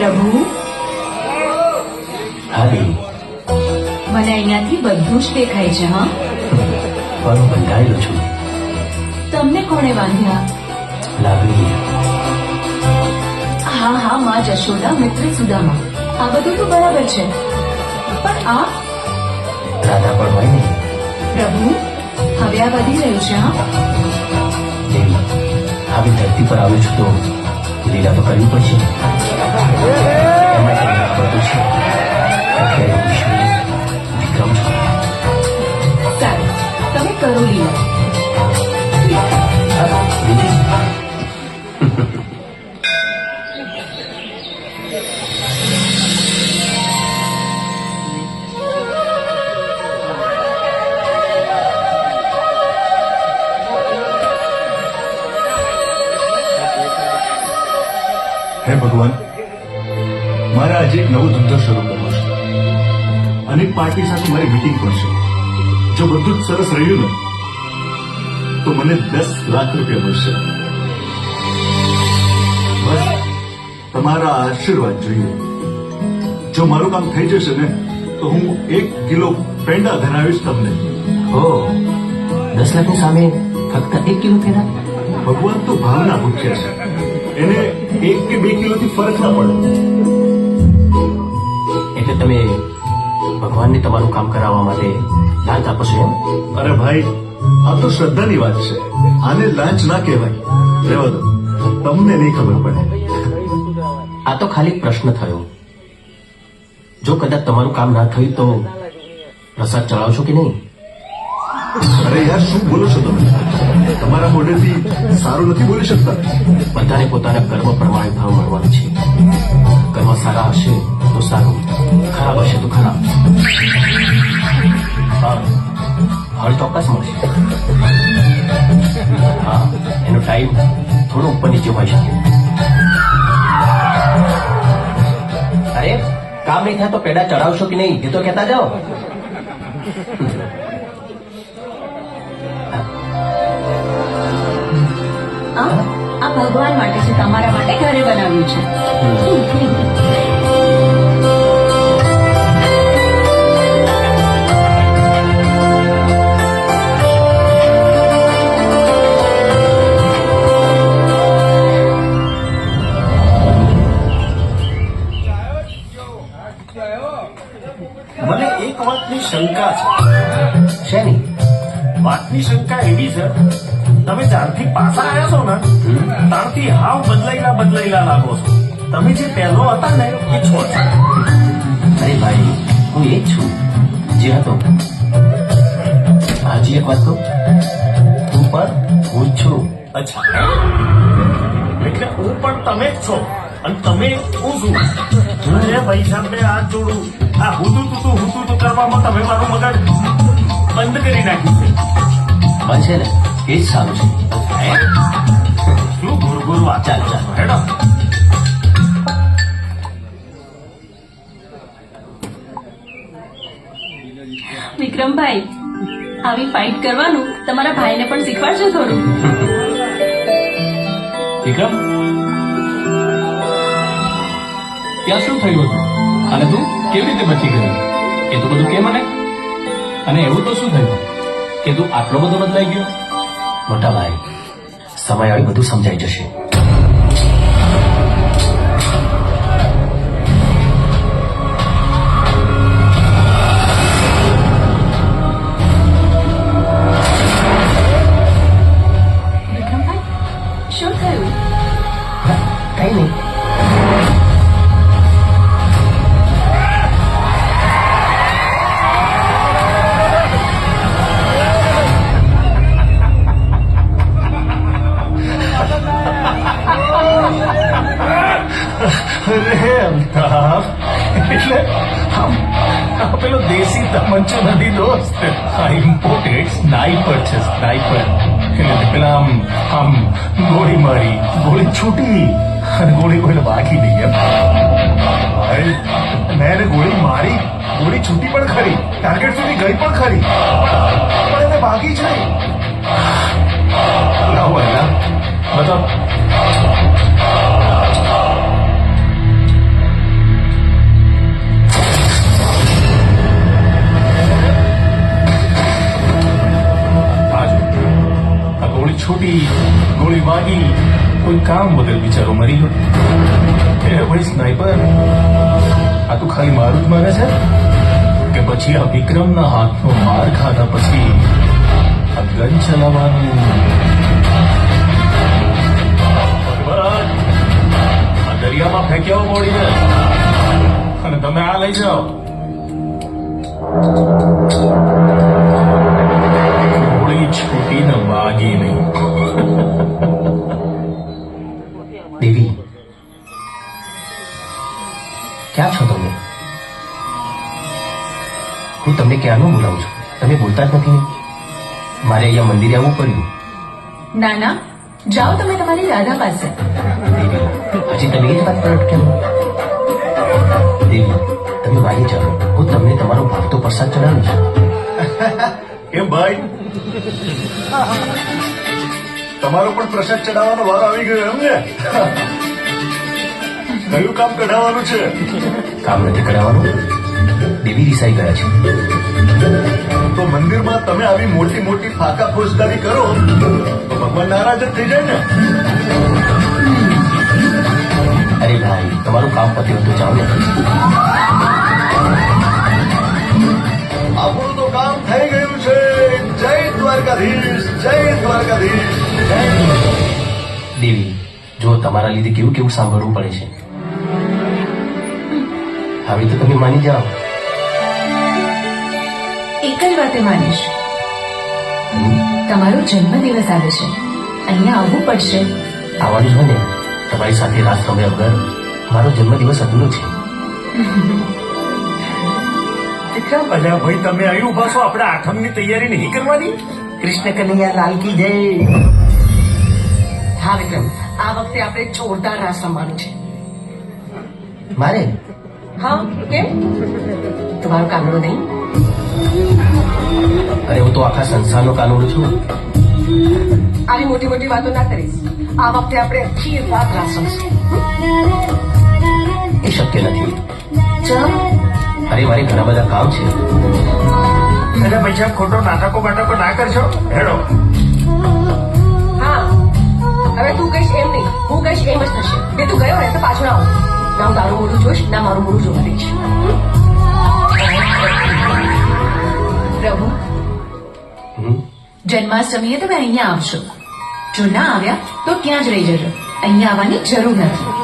પ્રભુ? મને અહીંયાથી બધું જ દેખાય છે હા? પણ હું બંધાયેલો છું. તમને કોણે બાંધ્યા? લાગણી. હા હા માં જશોદા મિત્ર સુદામા. આ બધું તો બરાબર છે. પણ આ? રાધા પણ હોય ને? પ્રભુ હવે આ વધી રહ્યું છે હા? દેવી હવે ધરતી પર આવ્યો છું તો લીલા તો કરવી પડશે. હે ભગવાન? મારે આજે એક નવો ધંધો શરૂ કરવો છે. અનેક પાર્ટી સાથે મારી મિટિંગ પણ છે. જો બધું જ સરસ રહ્યું ને તો મને દસ લાખ રૂપિયા મળશે. બસ તમારા આશીર્વાદ જોઈએ. જો મારું કામ થઈ જશે ને તો હું એક કિલો પેંડા ધરાવીશ તમને. હો દસ લાખની સામે ફક્ત એક કિલો પેડા? ભગવાન તો ભાવના ભૂખ્યા છે. એને એક કે બે કિલોથી ફરક ના પડે. એટલે તમે ભગવાનને તમારું કામ કરાવવા માટે લાંચ આપો છો એમ? અરે ભાઈ આ તો શ્રદ્ધાની વાત છે. આને લાંચ ના કહેવાય. રહેવા દો. તમને નહીં ખબર પડે. આ તો ખાલી પ્રશ્ન થયો. જો કદાચ તમારું કામ ના થયું તો પ્રસાદ ચડાવશો કે નહીં? અરે યાર શું બોલો છો તમે? તમારા મોઢેથી સારું નથી બોલી શકતા. બધાને પોતાના કર્મ પ્રમાણે ભાવ મળવાનું છે. કર્મ સારા હશે તો સારું, ખરાબ હશે તો ખરાબ. ફળ ચોક્કસ મળશે. હા, એનો ટાઈમ થોડો ઉપર નીચે હોઈ શકે. અરે, કામ નહીં થાય તો પેડા ચડાવશો કે નહીં? એ તો કહેતા જાઓ. આ આ ભગવાન માટે છે, તમારા માટે ઘરે બનાવ્યું છે. મને એક વાતની શંકા છે. વાતની શંકા એવી છે તમે જ્યારથી પાછા આવ્યા છો ને, ત્યારથી હાવ બદલાયેલા બદલાયેલા લાગો છો. તમે જે પહેલો હતા ને, એ છો અરે ભાઈ, હું એ છું. જે હતો. હાજી એક વાત તું પણ હું છું. અચ્છા. એટલે હું પણ તમે જ છો. અને તમે હું છું. અરે ભાઈ સાહેબ હાથ જોડું. આ હુતું તું હુતું તું કરવામાં તમે મારું મગજ બંધ કરી નાખ્યું છે છે ને એ જ સારું છે. શું ગુરુ ગુરુ ચાલ, ચાલ. હેડો. વિક્રમભાઈ આવી ફાઇટ કરવાનું તમારા ભાઈને પણ શીખવાડજો થોડું. વિક્રમ? ત્યાં શું થયું હતું? અને તું કેવી રીતે બચી ગયો? એ તો બધું કે મને? અને એવું તો શું થયું? કે તું આટલો બધો બદલાઈ ગયો મોટા ભાઈ સમય આવી બધું સમજાઈ જશે. નથી દોસ્ત આ ઇમ્પોર્ટેડ સ્નાઈપર છે સ્નાઈપર એટલે પેલા આમ આમ ગોળી મારી, ગોળી છૂટી અને ગોળી કોઈને બાકી નહીં એમ. મેં એને ગોળી મારી, ગોળી છૂટી પણ ખરી ટાર્ગેટ સુધી ગઈ પણ ખરી. પણ એને બાકી છે. લાવો એના. બતાવ. છૂટી ગોળી વાગી, કોઈ કામ વગર બિચારો મરી ગયો. એ ભાઈ સ્નાઈપર આ તું ખાલી મારું જ માને છે? કે પછી આ વિક્રમના હાથનો માર ખાધા પછી આ ગન ચલાવવાનું? દરિયામાં ફેંક્યો મોડીને અને તમે આ લઈ જાઓ. તમને ક્યાંનું બોલાવું છું? તમે બોલતા જ નથી મારે અહીંયા મંદિરે આવવું પડ્યું. ના ના. જાઓ તમે તમારી રાધા પાસે. હજી તમે એ જ વાત પર અટક્યા દેવી તમે મારી જાઓ. હું તમને તમારો ભાવતો પ્રસાદ ચડાવું છું. કેમ ભાઈ? તમારો પણ પ્રસાદ ચડાવવાનો વારો આવી ગયો એમ ને? કયું કામ કઢાવવાનું છે? કામ નથી કઢાવવાનું. દેવી રિસાઈ ગયા છે. તો મંદિરમાં તમે આવી મોટી મોટી ફાકા ફોજદારી કરો, તો ભગવાન નારાજ જ થઈ જાય ને. અરે ભાઈ, તમારું કામ પતિ હતું જાઓ ને આપણું તો કામ થઈ ગયું છે. જય દ્વારકાધીશ જય દ્વારકાધીશ. દેવી, જો તમારા લીધે કેવું કેવું સાંભળવું પડે છે. હવે તો તમે માની જાઓ. વાતે માનીશ. તમારો જન્મદિવસ આવે છે. અહીંયા આવવું પડશે. આવવાનું છે ને તમારી સાથે રાત સમય વગર મારો જન્મદિવસ અધૂરો છે. કેટલા અલ્યા ભાઈ તમે અહીં ઊભા છો આપણે આઠમની તૈયારી નહીં કરવાની? કૃષ્ણ કનૈયા લાલ કી જય. હા વિક્રમ આ વખતે આપણે જોરદાર રાસ રમવાનું છે. મારે? હા કેમ તમારો કાગડો નહીં? અરે હું તો આખા સંસારનો કાનૂન છું. આવી મોટી મોટી વાતો ના કરીશ. આ વખતે આપણે આખી વાત રાખશું. એ શક્ય નથી. ચમ? અરે મારે ઘણા બધા કામ છે. અરે પૈસા ખોટો નાટકો બાટકો ના કરશો? હેડો. હા. હવે તું કહીશ એમ નહીં. હું કહીશ એમ જ થશે. બે તું ગયો ને તો પાછો આવું. ના તારું મોઢું જોઈશ ના મારું મોઢું જોવા દઈશ. પ્રભુ જન્માષ્ટમીએ તમે અહીંયા આવશો. જો ના આવ્યા તો ત્યાં જ રહી જજો. અહીંયા આવવાની જરૂર નથી.